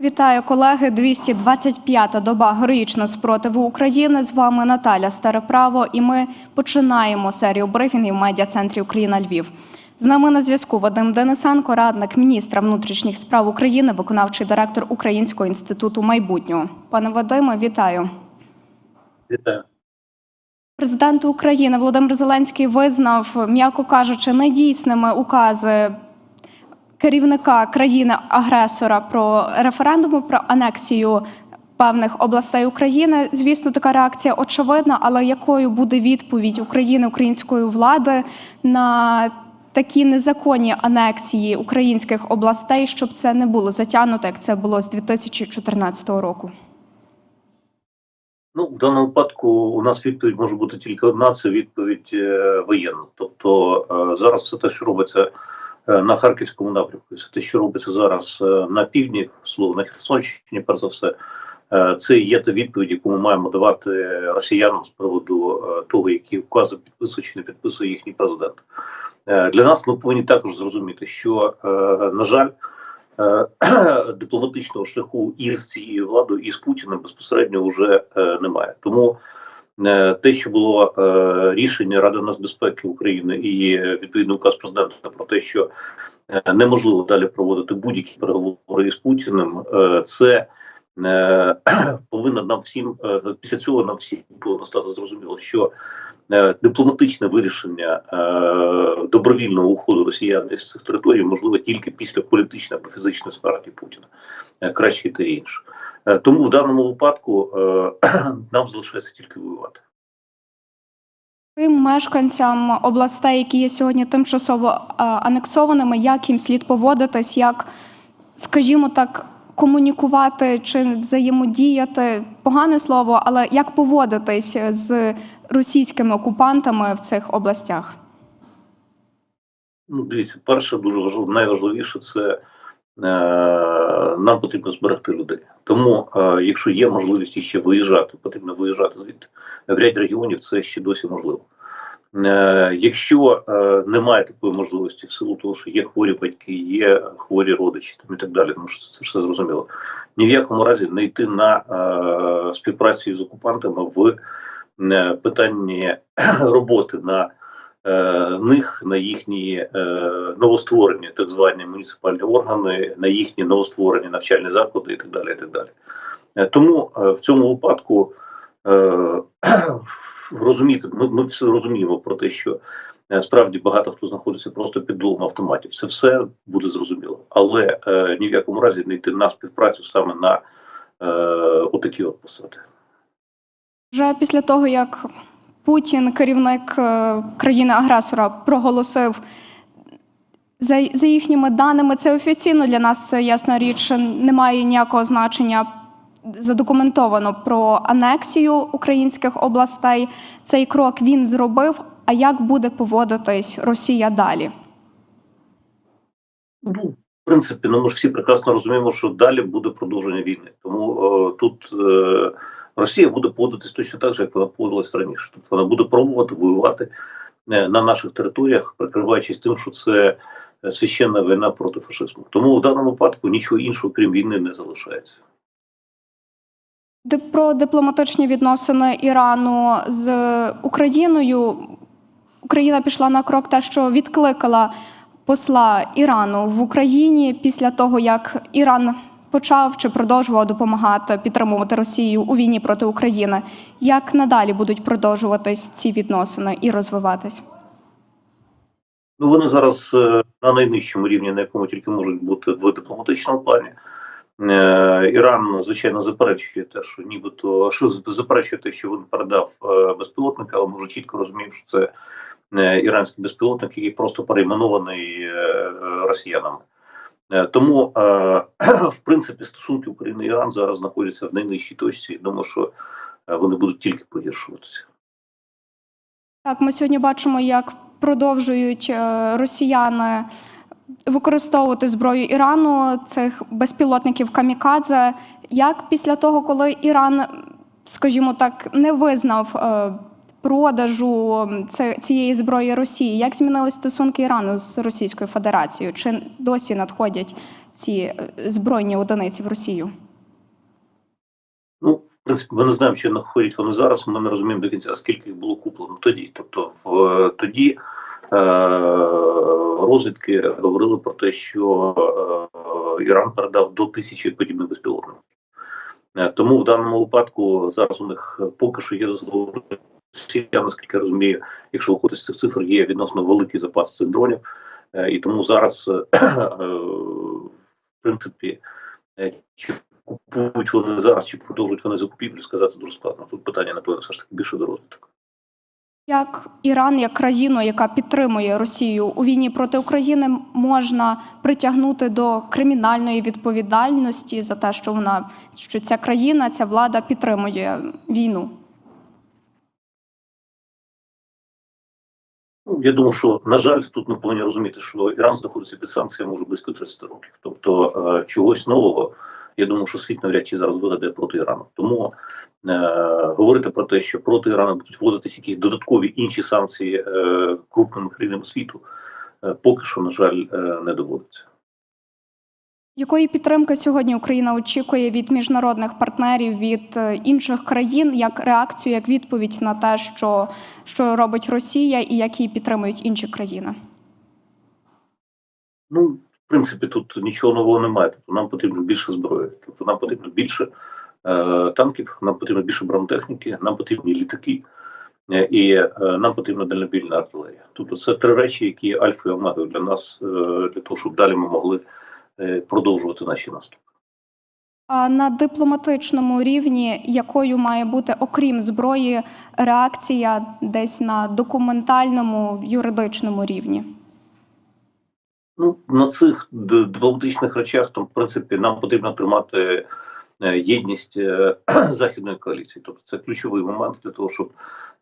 Вітаю колеги. 225-та доба героїчного спротиву України. З вами Наталя Стареправо, і ми починаємо серію брифінгів медіа-центрі Україна Львів. З нами на зв'язку Вадим Денисенко, радник міністра внутрішніх справ України, виконавчий директор Українського інституту майбутнього. Пане Вадиме, вітаю. Вітаю. Президент України Володимир Зеленський визнав, м'яко кажучи, недійсними укази керівника країни-агресора про референдуми про анексію певних областей України. Звісно, така реакція очевидна, але якою буде відповідь України, української влади на такі незаконні анексії українських областей, щоб це не було затягнуто, як це було з 2014 року? Ну, в даному випадку у нас відповідь може бути тільки одна: це відповідь е, воєнна. Тобто е, зараз все те, що робиться на харківському напрямку, все те, що робиться зараз е, на півдні, слово на Херсонщині, перш за все, е, це є та відповідь, яку ми маємо давати росіянам з приводу е, того, які укази підписує чи не підписує їхній президент. Е, Для нас ми повинні також зрозуміти, що е, на жаль. е, Дипломатичного шляху із цією владою і з Путіним безпосередньо вже е, немає. Тому е, те, що було е, рішення Ради нацбезпеки України і е, відповідний указ президента про те, що е, неможливо далі проводити будь-які переговори із Путіним, е, це е, повинно нам всім е, після цього нам всім повинно стати зрозуміло, що е, дипломатичне вирішення е, добровільного уходу росіян із цих територій можливе тільки після політичної або фізичної смерті Путіна, е, краще те інше. Е, Тому в даному випадку е, нам залишається тільки воювати. Тим мешканцям областей, які є сьогодні тимчасово анексованими, як їм слід поводитись, як, скажімо так, комунікувати чи взаємодіяти погане слово, але як поводитись з російськими окупантами в цих областях? Ну, дивіться, перше, дуже важливо, найважливіше це е, нам потрібно зберегти людей. Тому, е, якщо є можливість ще виїжджати, потрібно виїжджати звідти. В ряд регіонів це ще досі можливо. Е, якщо е, немає такої можливості в силу того, що є хворі батьки, є хворі родичі там, і так далі, тому що це все зрозуміло. Ні в якому разі не йти на е, співпрацю з окупантами в е, питанні роботи на е, них, на їхні е, новостворені так звані муніципальні органи, на їхні новостворені навчальні заклади і так далі. І так далі. Е, тому е, в цьому випадку е, розуміти, ми, ми все розуміємо про те, що е, справді багато хто знаходиться просто під дулом автоматів. Це все буде зрозуміло, але е, ні в якому разі не йти на співпрацю саме на е, отакі от посади. Вже після того, як Путін, керівник е, країни-агресора, проголосив за, за їхніми даними, це офіційно для нас це ясна річ, не має ніякого значення. Задокументовано про анексію українських областей. Цей крок він зробив. А як буде поводитись Росія далі? Ну, в принципі, ну ми ж всі прекрасно розуміємо, що далі буде продовження війни. Тому е, тут е, Росія буде поводитись точно так же, як вона поводилась раніше. Тобто вона буде пробувати воювати е, на наших територіях, прикриваючись тим, що це е, священна війна проти фашизму. Тому в даному випадку нічого іншого, крім війни, не залишається. Про дипломатичні відносини Ірану з Україною. Україна пішла на крок, те, що відкликала посла Ірану в Україні після того, як Іран почав чи продовжував допомагати підтримувати Росію у війні проти України. Як надалі будуть продовжуватись ці відносини і розвиватись? Ну вони зараз е, на найнижчому рівні, на якому тільки можуть бути в дипломатичному плані. Е, Іран, звичайно, заперечує те, що нібито що заперечує те, що він передав е, безпілотник, але ми вже чітко розуміємо, що це іранський безпілотник, який просто перейменований росіянами. Е, Тому, е, в принципі, стосунки України і Іран зараз знаходяться в найнижчій точці. і Думаю, що е, вони будуть тільки погіршуватися. Так, ми сьогодні бачимо, як продовжують росіяни використовувати зброю Ірану, цих безпілотників камікадзе. Як після того, коли Іран, скажімо так, не визнав продажу цієї зброї Росії, як змінились стосунки Ірану з Російською Федерацією? Чи досі надходять ці е, збройні одиниці в Росію? Ну, в принципі, ми не знаємо, чи знаходять вони зараз. Ми не розуміємо до кінця, скільки їх було куплено тоді. Тобто, в тоді е, розвідки говорили про те, що е, Іран передав до тисячі подібних безпілотників. Е, Тому в даному випадку зараз у них поки що є зговори. Я наскільки розумію, якщо виходити з цих цифр, є відносно великий запас цих дронів, Е, і тому зараз, е, е, в принципі, чи купують вони зараз, чи продовжують вони закупівлю, сказати дуже складно. Тут питання, напевно, все ж таки більше до розвитку. Як Іран, як країну, яка підтримує Росію у війні проти України, можна притягнути до кримінальної відповідальності за те, що вона що ця країна, ця влада підтримує війну? Я думаю, що на жаль, тут ми повинні розуміти, що Іран знаходиться під санкціями вже близько 30 років. Тобто е, чогось нового, я думаю, що світ навряд чи зараз вигадає проти Ірану. Тому е, говорити про те, що проти Ірану будуть вводитись якісь додаткові інші санкції е, крупним країнам світу, е, поки що, на жаль, е, не доводиться. Якої підтримки сьогодні Україна очікує від міжнародних партнерів від е, інших країн як реакцію, як відповідь на те, що, що робить Росія, і як її підтримують інші країни? Ну, в принципі, тут нічого нового немає. Тобто нам потрібно більше зброї, тобто нам потрібно більше е, танків, нам потрібно більше бронетехніки, нам потрібні літаки. е, І е, нам потрібна дальнобільна артилерія. Тобто це три речі, які альфа і омегою для нас, е, для того, щоб далі ми могли продовжувати наші наступи. А на дипломатичному рівні, якою має бути, окрім зброї, реакція десь на документальному юридичному рівні? Ну, на цих дипломатичних речах, там, в принципі, нам потрібно тримати е, єдність е, західної коаліції. Тобто це ключовий момент для того, щоб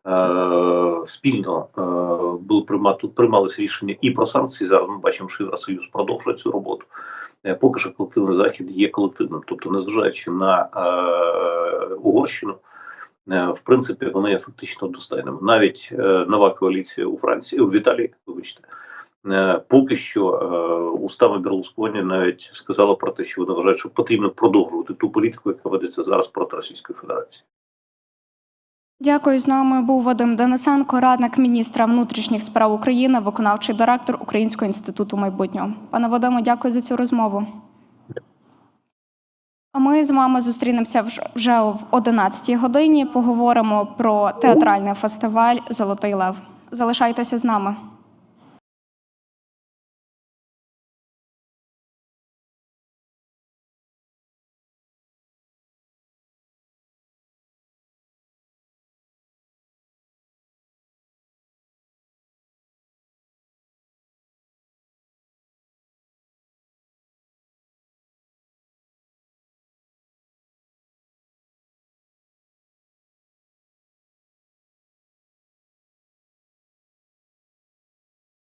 е, спільно е, були приймати приймалися рішення і про санкції. Зараз ми бачимо, що Євросоюз продовжує цю роботу. Е, поки що колективний захід є колективним, тобто, незважаючи на е, Угорщину. е, В принципі, вони є фактично достойними. Навіть е, нова коаліція у Франції, в Італії, вибачте, Е, Поки що е, устами Берлусконі навіть сказала про те, що вони вважають, що потрібно продовжувати ту політику, яка ведеться зараз проти Російської Федерації. Дякую. З нами був Вадим Денисенко, радник міністра внутрішніх справ України, виконавчий директор Українського інституту майбутнього. Пане Вадиму, дякую за цю розмову. А ми з вами зустрінемося вже в 11 годині. Поговоримо про театральний фестиваль Золотий Лев. Залишайтеся з нами.